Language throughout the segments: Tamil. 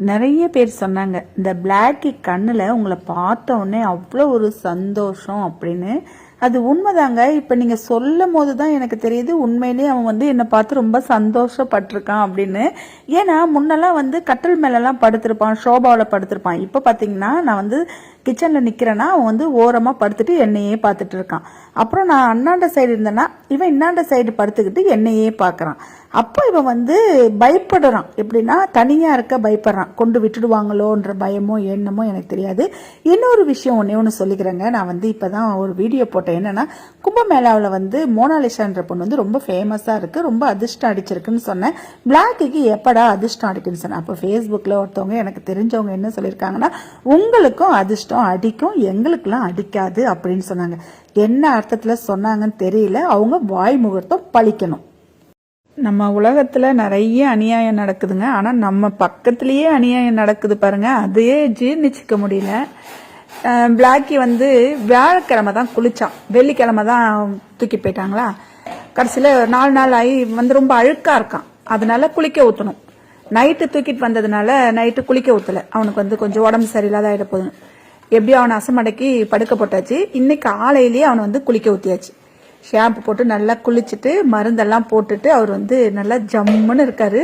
நிறைய பேர் சொன்னாங்க இந்த பிளாக்கி கண்ணில் உங்களை பார்த்த உடனே அவ்வளோ ஒரு சந்தோஷம் அப்படின்னு. அது உண்மைதாங்க. இப்போ நீங்கள் சொல்லும் போது தான் எனக்கு தெரியுது உண்மையிலேயே அவன் வந்து என்னை பார்த்து ரொம்ப சந்தோஷப்பட்டிருக்கான் அப்படின்னு. ஏன்னா முன்னெல்லாம் வந்து கட்டில் மேலெல்லாம் படுத்திருப்பான் ஷோபாவில் படுத்திருப்பான். இப்போ பார்த்தீங்கன்னா நான் வந்து கிச்சனில் நிற்கிறேன்னா அவன் வந்து ஓரமாக படுத்துட்டு என்னையே பார்த்துட்டு இருக்கான். அப்புறம் நான் அண்ணாண்ட சைடு இருந்தேன்னா இவன் இன்னாண்ட சைடு படுத்துக்கிட்டு என்னையே பார்க்குறான். அப்போ இவன் வந்து பயப்படுறான். எப்படின்னா தனியாக இருக்க பயப்படுறான். கொண்டு விட்டுடுவாங்களோன்ற பயமோ எண்ணமோ எனக்கு தெரியாது. இன்னொரு விஷயம் ஒன்றே ஒன்று சொல்லிக்கிறேங்க. நான் வந்து இப்போ தான் ஒரு வீடியோ போட்டேன். என்னென்னா கும்பமேளாவில் வந்து மோனாலிசான்ற பொண்ணு வந்து ரொம்ப ஃபேமஸாக இருக்குது ரொம்ப அதிர்ஷ்டம் அடிச்சிருக்குன்னு சொன்னேன். பிளாக்குக்கு எப்படா அதிர்ஷ்டம் அடிக்குன்னு சொன்னேன். அப்போ ஃபேஸ்புக்கில் ஒருத்தவங்க எனக்கு தெரிஞ்சவங்க என்ன சொல்லியிருக்காங்கன்னா உங்களுக்கும் அதிர்ஷ்டம் அடிக்கும். எங்களுக்கெல்லாம் அடிக்காது. அப்படின்னு சொன்னாங்க. என்ன அர்த்தத்தில் சொன்னாங்கன்னு தெரியல. அவங்க வாய் முகூர்த்தம் பழிக்கணும். நம்ம உலகத்தில் நிறைய அநியாயம் நடக்குதுங்க. ஆனால் நம்ம பக்கத்துலேயே அநியாயம் நடக்குது பாருங்கள் அதையே ஜீர்ணிச்சிக்க முடியல. பிளாக்கி வந்து வியாழக்கிழமை தான் குளித்தான் வெள்ளிக்கிழமை தான் தூக்கி போயிட்டாங்களா? கடைசியில் நாலு நாள் ஆகி வந்து ரொம்ப அழுக்காக இருக்கான். அதனால குளிக்க ஊற்றணும் நைட்டு தூக்கிட்டு வந்ததுனால நைட்டு குளிக்க ஊற்றலை அவனுக்கு வந்து கொஞ்சம் உடம்பு சரியில்லாத ஆகிட போகுது. எப்படியும் அவனை அசமடக்கி படுக்க போட்டாச்சு. இன்னைக்கு காலையிலேயே அவனை வந்து குளிக்க ஊற்றியாச்சு ஷாம்பு போட்டு நல்லா குளிச்சுட்டு மருந்தெல்லாம் போட்டுட்டு அவர் வந்து நல்லா ஜம்முன்னு இருக்காரு.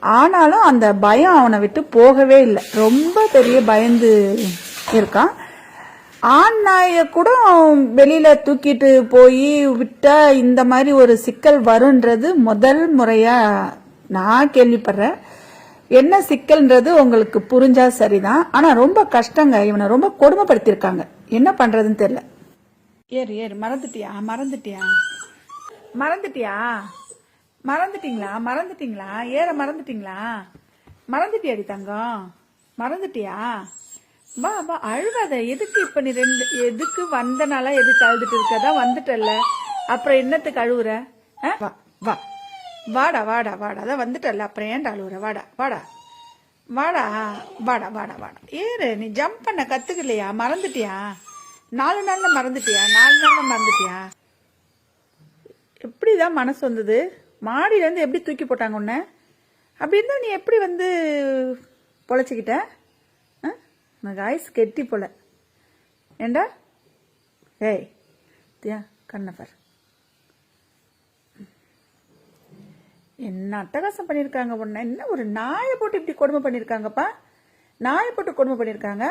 ஆனாலும் அந்த பயம் அவனை விட்டு போகவே இல்லை. ரொம்ப பெரிய பயந்து இருக்கான். ஆண் நாயை கூட வெளியில தூக்கிட்டு போய் விட்டா இந்த மாதிரி ஒரு சிக்கல் வருன்றது முதல் முறையா நான் கேள்விப்படுறேன். என்ன சிக்கல்ன்றது உங்களுக்கு புரிஞ்சா சரிதான். ஆனா ரொம்ப கஷ்டங்க. இவனை ரொம்ப கொடுமைப்படுத்தியிருக்காங்க. என்ன பண்றதுன்னு தெரியல. ஏறு ஏறு. மறந்துட்டியா? மறந்துட்டியா? மறந்துட்டியா? மறந்துட்டீங்களா? மறந்துட்டீங்களா? ஏற மறந்துட்டீங்களா? மறந்துட்டியாடி தங்கம்? மறந்துட்டியா? வா வா. அழுகாத. எதுக்கு இப்ப நீ ரெண்டு எதுக்கு வந்தனால எதுக்கு அழுதுட்டு இருக்கதா வந்துட்டல்ல. அப்புறம் என்னத்துக்கு அழுவுற? வா வா. வாடா வாடா வாடா. அதான் வந்துட்டல்ல. அப்புறம் ஏன்டா அழுவுற? வாடா வாடா. வாடா வாடா வாடா வாடா. ஏறு. நீ ஜம்ப் பண்ண கத்துக்கலையா? மறந்துட்டியா? நாலு நாளில் மறந்துட்டியா? நாலு நாளில் மறந்துட்டியா? எப்படிதான் மனசு வந்தது? மாடியிலேருந்து எப்படி தூக்கி போட்டாங்க உன்னை? அப்படி இருந்தால் நீ எப்படி வந்து பொழைச்சிக்கிட்ட? ஆ? உனக்கு ஆயுஸ் கெட்டி போல. ஏண்டா? ஏய் தியா கண்ணப்பர் என்ன அட்டகாசம் பண்ணியிருக்காங்க உன்னை? என்ன ஒரு நாயை போட்டு இப்படி கொடுமை பண்ணியிருக்காங்கப்பா? நாயை போட்டு கொடுமை பண்ணியிருக்காங்க?